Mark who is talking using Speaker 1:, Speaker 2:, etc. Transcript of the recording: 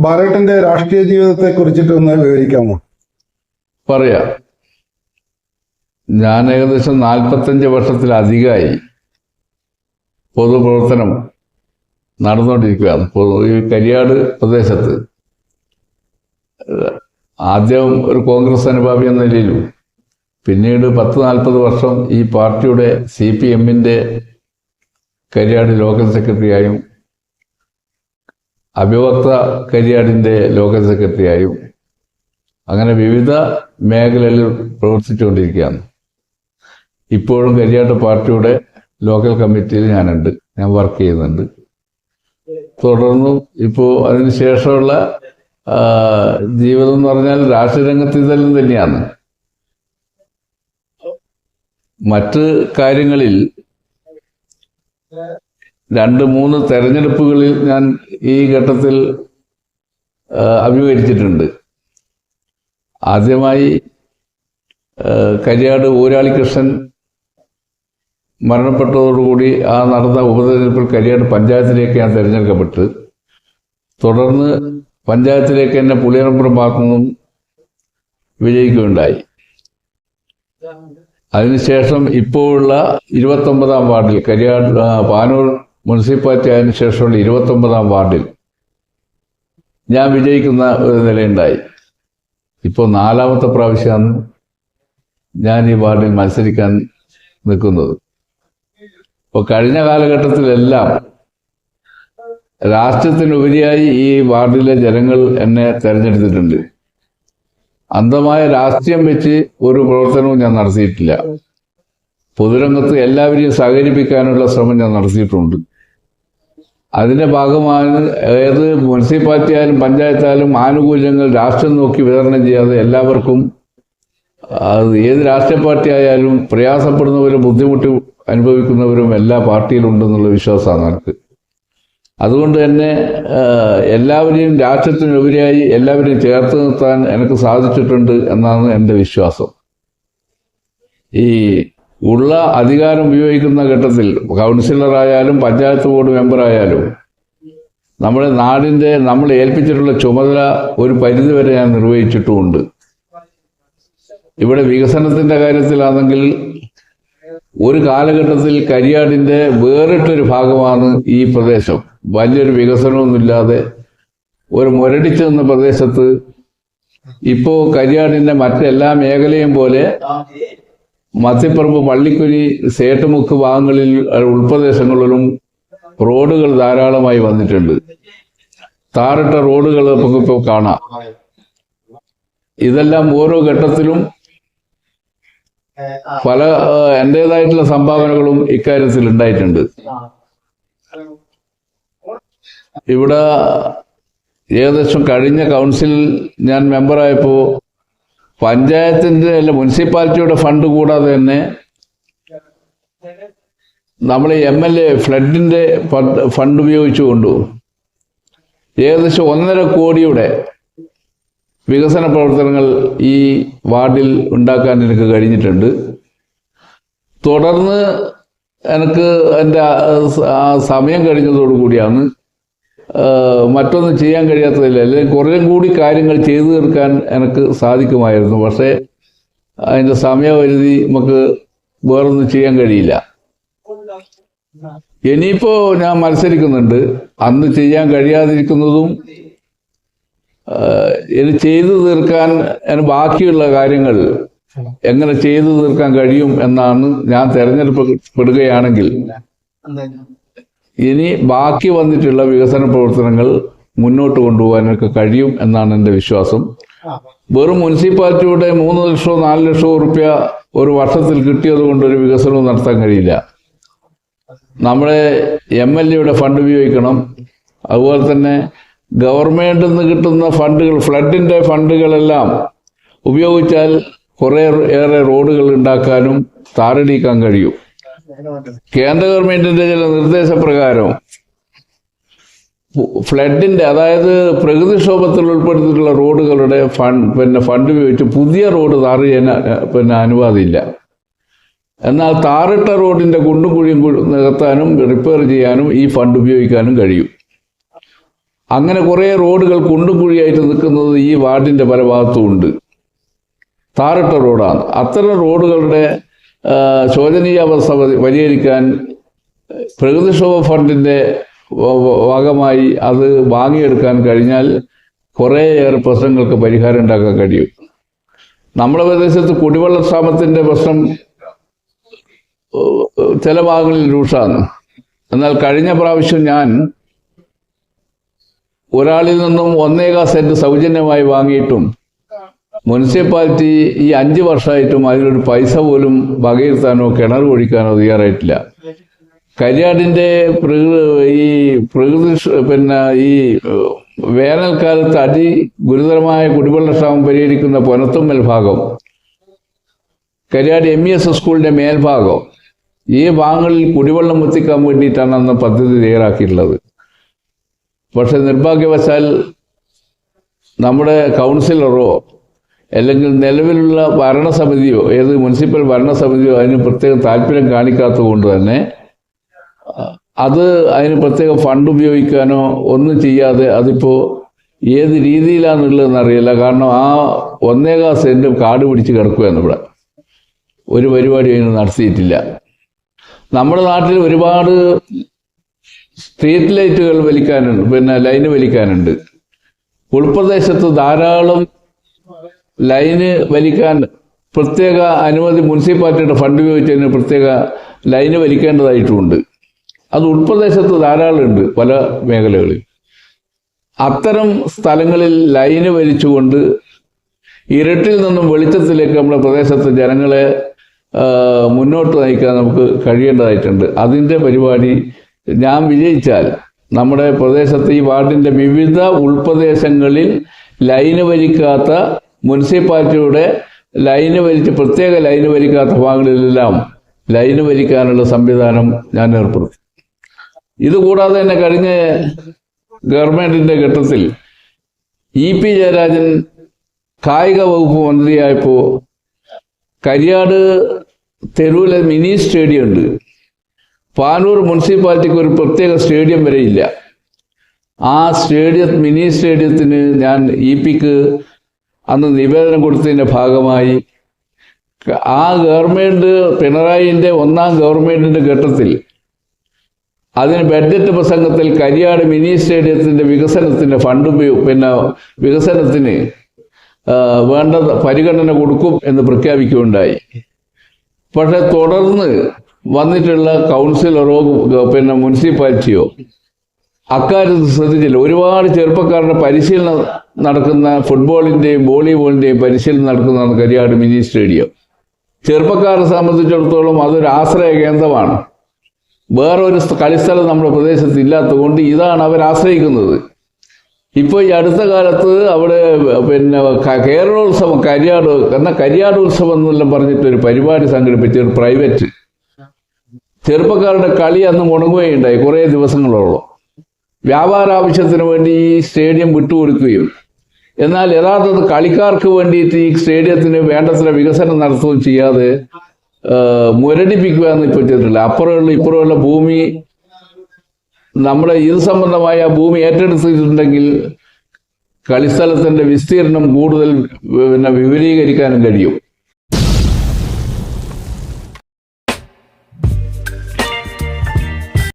Speaker 1: ബാലേട്ടന്റെ രാഷ്ട്രീയ ജീവിതത്തെ കുറിച്ചിട്ട് ഒന്ന് വിവരിക്കാമോ?
Speaker 2: പറയാ. ഞാൻ ഏകദേശം നാൽപ്പത്തഞ്ച് വർഷത്തിലധികമായി പൊതുപ്രവർത്തനം നടന്നുകൊണ്ടിരിക്കുകയാണ്. പൊതു- ഈ കരിയാട് പ്രദേശത്ത്. ആദ്യം ഒരു കോൺഗ്രസ് അനുഭാവി എന്ന നിലയിലും പിന്നീട് പത്ത് നാൽപ്പത് വർഷം ഈ പാർട്ടിയുടെ സി പി എമ്മിന്റെ കരിയാട് ലോക്കൽ സെക്രട്ടറിയായും അഭിവക്ത കരിയാടിന്റെ ലോക്കൽ സെക്രട്ടറിയായും. അങ്ങനെ വിവിധ മേഖലകളിൽ പ്രവർത്തിച്ചുകൊണ്ടിരിക്കുകയാണ്. ഇപ്പോഴും കരിയാട്ട് പാർട്ടിയുടെ ലോക്കൽ കമ്മിറ്റിയിൽ ഞാനുണ്ട്. ഞാൻ വർക്ക് ചെയ്യുന്നുണ്ട്. തുടർന്നും ഇപ്പോൾ അതിനുശേഷമുള്ള ജീവിതം എന്ന് പറഞ്ഞാൽ രാഷ്ട്രീയ രംഗത്ത് ഇതെല്ലാം തന്നെയാണ്. മറ്റ് കാര്യങ്ങളിൽ രണ്ട് മൂന്ന് തെരഞ്ഞെടുപ്പുകളിൽ ഞാൻ ഈ ഘട്ടത്തിൽ അഭിമുഖീകരിച്ചിട്ടുണ്ട്. ആദ്യമായി കരിയാട് ഊരാളി കൃഷ്ണൻ മരണപ്പെട്ടതോടുകൂടി ആ നടന്ന ഉപതെരഞ്ഞെടുപ്പിൽ കരിയാട് പഞ്ചായത്തിലേക്ക് ഞാൻ തിരഞ്ഞെടുക്കപ്പെട്ട്. തുടർന്ന് പഞ്ചായത്തിലേക്ക് എന്നെ പുളിയറമ്പുറം ഭാഗത്തുനിന്നും വിജയിക്കുകയുണ്ടായി. അതിനുശേഷം ഇപ്പോഴുള്ള ഇരുപത്തൊമ്പതാം വാർഡിൽ കരിയാട് പാനൂർ മുനിസിപ്പാലിറ്റി ആയതിനു ശേഷമുള്ള ഇരുപത്തൊമ്പതാം വാർഡിൽ ഞാൻ വിജയിക്കുന്ന ഒരു നിലയുണ്ടായി. ഇപ്പോൾ നാലാമത്തെ പ്രാവശ്യമാണ് ഞാൻ ഈ വാർഡിൽ മത്സരിക്കാൻ നിൽക്കുന്നത്. ഇപ്പോൾ കഴിഞ്ഞ കാലഘട്ടത്തിലെല്ലാം രാഷ്ട്രത്തിനുപരിയായി ഈ വാർഡിലെ ജനങ്ങൾ എന്നെ തെരഞ്ഞെടുത്തിട്ടുണ്ട്. അന്ധമായ രാഷ്ട്രീയം വെച്ച് ഒരു പ്രവർത്തനവും ഞാൻ നടത്തിയിട്ടില്ല. പൊതുരംഗത്ത് എല്ലാവരെയും സഹകരിപ്പിക്കാനുള്ള ശ്രമം ഞാൻ നടത്തിയിട്ടുണ്ട്. അതിന്റെ ഭാഗമാണ് ഏത് മുനിസിപ്പാലിറ്റി ആയാലും പഞ്ചായത്തായാലും ആനുകൂല്യങ്ങൾ രാഷ്ട്രം നോക്കി വിതരണം ചെയ്യാതെ എല്ലാവർക്കും അത് ഏത് രാഷ്ട്രീയ പാർട്ടി ആയാലും പ്രയാസപ്പെടുന്നവരും ബുദ്ധിമുട്ട് അനുഭവിക്കുന്നവരും എല്ലാ പാർട്ടിയിലുണ്ടെന്നുള്ള വിശ്വാസമാണ് എനിക്ക്. അതുകൊണ്ട് തന്നെ എല്ലാവരെയും രാഷ്ട്രത്തിനുപരിയായി എല്ലാവരെയും ചേർത്ത് നിർത്താൻ എനിക്ക് സാധിച്ചിട്ടുണ്ട് എന്നാണ് എന്റെ വിശ്വാസം. ഈ ഉള്ള അധികാരം ഉപയോഗിക്കുന്ന ഘട്ടത്തിൽ കൗൺസിലറായാലും പഞ്ചായത്ത് ബോർഡ് മെമ്പറായാലും നമ്മുടെ നാടിന്റെ നമ്മൾ ഏൽപ്പിച്ചിട്ടുള്ള ചുമതല ഒരു പരിധിവരെ ഞാൻ നിർവഹിച്ചിട്ടുമുണ്ട്. ഇവിടെ വികസനത്തിന്റെ കാര്യത്തിലാണെങ്കിൽ ഒരു കാലഘട്ടത്തിൽ കരിയാടിന്റെ വേറിട്ടൊരു ഭാഗമാണ് ഈ പ്രദേശം. വലിയൊരു വികസനമൊന്നുമില്ലാതെ ഒരു മുരടിച്ചു നിന്ന പ്രദേശത്ത് ഇപ്പോ കരിയാടിന്റെ മറ്റെല്ലാ മേഖലയും പോലെ മത്തിപ്പറമ്പ് പള്ളിക്കുരി സേട്ടുമുക്ക് ഭാഗങ്ങളിൽ ഉൾപ്രദേശങ്ങളിലും റോഡുകൾ ധാരാളമായി വന്നിട്ടുണ്ട്. താറിട്ട റോഡുകൾ നമുക്കിപ്പോൾ കാണാം. ഇതെല്ലാം ഓരോ ഘട്ടത്തിലും പല എന്റെതായിട്ടുള്ള സംഭാവനകളും ഇക്കാര്യത്തിൽ ഉണ്ടായിട്ടുണ്ട്. ഇവിടെ ഏകദേശം കഴിഞ്ഞ കൗൺസിൽ ഞാൻ മെമ്പറായപ്പോ പഞ്ചായത്തിന്റെ അല്ല മുനിസിപ്പാലിറ്റിയുടെ ഫണ്ട് കൂടാതെ തന്നെ നമ്മൾ എം എൽ എ ഫ്ലഡിന്റെ ഫണ്ട് ഫണ്ട് ഉപയോഗിച്ചുകൊണ്ടു ഏകദേശം ഒന്നര കോടിയുടെ വികസന പ്രവർത്തനങ്ങൾ ഈ വാർഡിൽ ഉണ്ടാക്കാൻ എനിക്ക് കഴിഞ്ഞിട്ടുണ്ട്. തുടർന്ന് എനിക്ക് എന്റെ സമയം കഴിഞ്ഞതോടു കൂടിയാണ് ആ, മറ്റൊന്നും ചെയ്യാൻ കഴിയാത്തതില്ല. അല്ലെങ്കിൽ കുറേ കൂടി കാര്യങ്ങൾ ചെയ്തു തീർക്കാൻ എനിക്ക് സാധിക്കുമായിരുന്നു. പക്ഷേ അതിന്റെ സമയപരിധി നമുക്ക് വേറൊന്നും ചെയ്യാൻ കഴിയില്ല. ഇനിയിപ്പോ ഞാൻ മത്സരിക്കുന്നുണ്ട്. അന്ന് ചെയ്യാൻ കഴിയാതിരിക്കുന്നതും ഇനി ചെയ്തു തീർക്കാൻ അതിന് ബാക്കിയുള്ള കാര്യങ്ങൾ എങ്ങനെ ചെയ്തു തീർക്കാൻ കഴിയും എന്നാണ് ഞാൻ തെരഞ്ഞെടുക്കപ്പെടുകയാണെങ്കിൽ ഇനി ബാക്കി വന്നിട്ടുള്ള വികസന പ്രവർത്തനങ്ങൾ മുന്നോട്ട് കൊണ്ടുപോകാനൊക്കെ കഴിയും എന്നാണ് എന്റെ വിശ്വാസം. വെറും മുനിസിപ്പാലിറ്റിയുടെ മൂന്ന് ലക്ഷമോ നാല് ലക്ഷമോ റുപ്യ ഒരു വർഷത്തിൽ കിട്ടിയത് കൊണ്ട് ഒരു വികസനവും നടത്താൻ കഴിയില്ല. നമ്മുടെ എം എൽ എയുടെ ഫണ്ട് ഉപയോഗിക്കണം. അതുപോലെ തന്നെ ഗവൺമെന്റിൽ നിന്ന് കിട്ടുന്ന ഫണ്ടുകൾ ഫ്ലഡിന്റെ ഫണ്ടുകളെല്ലാം ഉപയോഗിച്ചാൽ കുറേ ഏറെ റോഡുകൾ ഉണ്ടാക്കാനും താറടിക്കാൻ കഴിയും. കേന്ദ്ര ഗവൺമെന്റിന്റെ ചില നിർദ്ദേശപ്രകാരം ഫ്ലഡിന്റെ അതായത് പ്രകൃതിക്ഷോഭത്തിൽ ഉൾപ്പെടുത്തിയിട്ടുള്ള റോഡുകളുടെ ഫണ്ട് പിന്നെ ഫണ്ട് ഉപയോഗിച്ച് പുതിയ റോഡ് താറ് ചെയ്യാൻ പിന്നെ അനുവാദമില്ല. എന്നാൽ താറിട്ട റോഡിന്റെ കുണ്ടും കുഴിയും നികത്താനും റിപ്പയർ ചെയ്യാനും ഈ ഫണ്ട് ഉപയോഗിക്കാനും കഴിയും. അങ്ങനെ കുറേ റോഡുകൾ കുണ്ടും കുഴിയായിട്ട് നിൽക്കുന്നത് ഈ വാർഡിന്റെ പല ഭാഗത്തും ഉണ്ട്. താറിട്ട റോഡാണ്. അത്തരം റോഡുകളുടെ ശോചനീയാവസ്ഥ പരി- പരിഹരിക്കാൻ പ്രകൃതിക്ഷോഭ വ- ഭാഗമായി അത് വാങ്ങിയെടുക്കാൻ കഴിഞ്ഞാൽ കുറേയേറെ പ്രശ്നങ്ങൾക്ക് പരിഹാരം ഉണ്ടാക്കാൻ കഴിയും. നമ്മുടെ പ്രദേശത്ത് കുടിവെള്ള ക്ഷാമത്തിന്റെ പ്രശ്നം ചില ഭാഗങ്ങളിൽ രൂക്ഷമാണ്. എന്നാൽ കഴിഞ്ഞ പ്രാവശ്യം ഞാൻ ഒരാളിൽ നിന്നും ഒന്നേകാ സെന്റ് സൗജന്യമായി വാങ്ങിയിട്ടും മുനിസിപ്പാലിറ്റി ഈ അഞ്ച് വർഷമായിട്ടും അതിനൊരു പൈസ പോലും വകയിരുത്താനോ കിണർ ഒഴിക്കാനോ തയ്യാറായിട്ടില്ല. കരിയാടിന്റെ പ്രകൃതി ഈ പ്രകൃതി പിന്നെ ഈ വേനൽക്കാലത്ത് അതി ഗുരുതരമായ കുടിവെള്ളക്ഷാമം പരിഹരിക്കുന്ന പൊനത്തുമ്മൽ ഭാഗം കരിയാട് എം ഇ എസ് സ്കൂളിന്റെ മേൽഭാഗം ഈ ഭാഗങ്ങളിൽ കുടിവെള്ളം എത്തിക്കാൻ വേണ്ടിയിട്ടാണ് അന്ന് പദ്ധതി തയ്യാറാക്കിയിട്ടുള്ളത്. പക്ഷെ നിർഭാഗ്യവശാൽ നമ്മുടെ കൗൺസിലറോ അല്ലെങ്കിൽ നിലവിലുള്ള ഭരണസമിതിയോ ഏത് മുനിസിപ്പൽ ഭരണസമിതിയോ അതിന് പ്രത്യേക താല്പര്യം കാണിക്കാത്തത് കൊണ്ട് തന്നെ അത് അതിന് പ്രത്യേക ഫണ്ട് ഉപയോഗിക്കാനോ ഒന്നും ചെയ്യാതെ അതിപ്പോൾ ഏത് രീതിയിലാണെന്നുള്ളതെന്ന് അറിയില്ല കാരണം ആ ഒന്നേകാ സെന്റും കാട് പിടിച്ച് കിടക്കുകയാണ് ഇവിടെ. ഒരു പരിപാടി അതിന് നടത്തിയിട്ടില്ല. നമ്മുടെ നാട്ടിൽ ഒരുപാട് സ്ട്രീറ്റ് ലൈറ്റുകൾ വലിക്കാനുണ്ട് പിന്നെ ലൈന് വലിക്കാനുണ്ട്. ഉൾപ്രദേശത്ത് ധാരാളം ലൈന് വലിക്കാൻ പ്രത്യേക അനുമതി മുനിസിപ്പാലിറ്റിയുടെ ഫണ്ട് ഉപയോഗിച്ച് അതിന് പ്രത്യേക ലൈന് വലിക്കേണ്ടതായിട്ടുമുണ്ട് അത് ഉൾപ്രദേശത്ത് ധാരാളം ഉണ്ട് പല മേഖലകളിൽ. അത്തരം സ്ഥലങ്ങളിൽ ലൈന് വലിച്ചുകൊണ്ട് ഇരുട്ടിൽ നിന്നും വെളിച്ചത്തിലേക്ക് നമ്മുടെ പ്രദേശത്തെ ജനങ്ങളെ മുന്നോട്ട് നയിക്കാൻ നമുക്ക് കഴിയേണ്ടതായിട്ടുണ്ട്. അതിന്റെ പരിപാടി ഞാൻ വിജയിച്ചാൽ നമ്മുടെ പ്രദേശത്ത് ഈ വാർഡിന്റെ വിവിധ ഉൾപ്രദേശങ്ങളിൽ ലൈന് വലിക്കാത്ത മുനിസിപ്പാലിറ്റിയുടെ ലൈന് വലിച്ച് പ്രത്യേക ലൈന് വലിക്കാത്ത ഭാഗങ്ങളിലെല്ലാം ലൈന് വലിക്കാനുള്ള സംവിധാനം ഞാൻ ഏർപ്പെടുത്തി. ഇതുകൂടാതെ തന്നെ കഴിഞ്ഞ ഗവൺമെന്റിന്റെ ഘട്ടത്തിൽ ഇ പി ജയരാജൻ കായിക വകുപ്പ് മന്ത്രിയായപ്പോൾ കരിയാട് തെരുവിലെ മിനി സ്റ്റേഡിയം ഉണ്ട്. പാനൂർ മുനിസിപ്പാലിറ്റിക്ക് ഒരു പ്രത്യേക സ്റ്റേഡിയം വരെ ഇല്ല. ആ സ്റ്റേഡിയം മിനി സ്റ്റേഡിയത്തിന് ഞാൻ ഇ പിക്ക് അന്ന് നിവേദനം കൊടുത്തതിന്റെ ഭാഗമായി. ആ ഗവൺമെന്റ് പിണറായിന്റെ ഒന്നാം ഗവൺമെന്റിന്റെ ഘട്ടത്തിൽ അതിന് ബഡ്ജറ്റ് പ്രസംഗത്തിൽ കരിയാട് മിനി സ്റ്റേഡിയത്തിന്റെ വികസനത്തിന്റെ ഫണ്ട് പിന്നെ വികസനത്തിന് വേണ്ട പരിഗണന കൊടുക്കും എന്ന് പ്രഖ്യാപിക്കുകയുണ്ടായി. പക്ഷെ തുടർന്ന് വന്നിട്ടുള്ള കൗൺസിലറോ പിന്നെ മുനിസിപ്പാലിറ്റിയോ അക്കാര്യത്തിൽ ശ്രദ്ധിച്ചില്ല. ഒരുപാട് ചെറുപ്പക്കാരുടെ പരിശീലനം നടക്കുന്ന ഫുട്ബോളിന്റെയും വോളിബോളിന്റെയും പരിശീലനം നടക്കുന്നതാണ് കരിയാട് മിനി സ്റ്റേഡിയം. ചെറുപ്പക്കാരെ സംബന്ധിച്ചിടത്തോളം അതൊരു ആശ്രയ കേന്ദ്രമാണ്. വേറൊരു കളിസ്ഥലം നമ്മുടെ പ്രദേശത്ത് ഇല്ലാത്തതുകൊണ്ട് ഇതാണ് അവർ ആശ്രയിക്കുന്നത്. ഇപ്പോൾ ഈ അടുത്ത കാലത്ത് അവിടെ പിന്നെ കേരളോത്സവം കരിയാട് എന്നാൽ കരിയാടോത്സവം എന്നെല്ലാം പറഞ്ഞിട്ട് ഒരു പരിപാടി സംഘടിപ്പിച്ച ഒരു പ്രൈവറ്റ്. ചെറുപ്പക്കാരുടെ കളി അന്ന് മുടങ്ങുകയുണ്ടായി കുറേ ദിവസങ്ങളോളം. വ്യാപാര ആവശ്യത്തിന് വേണ്ടി ഈ സ്റ്റേഡിയം വിട്ടുകൊടുക്കുകയും എന്നാൽ യഥാർത്ഥത്തിൽ കളിക്കാർക്ക് വേണ്ടിയിട്ട് ഈ സ്റ്റേഡിയത്തിന് വേണ്ടത്ര വികസനം നടത്തുകയും ചെയ്യാതെ മുരടിപ്പിക്കുക എന്ന് ഇപ്പോൾ ചെയ്തിട്ടില്ല അപ്പുറമുള്ള ഇപ്പുറമുള്ള ഭൂമി നമ്മുടെ ഇത് സംബന്ധമായ ഭൂമി ഏറ്റെടുത്തിട്ടുണ്ടെങ്കിൽ കളിസ്ഥലത്തിന്റെ വിസ്തീർണം കൂടുതൽ പിന്നെ വിപുലീകരിക്കാനും കഴിയും.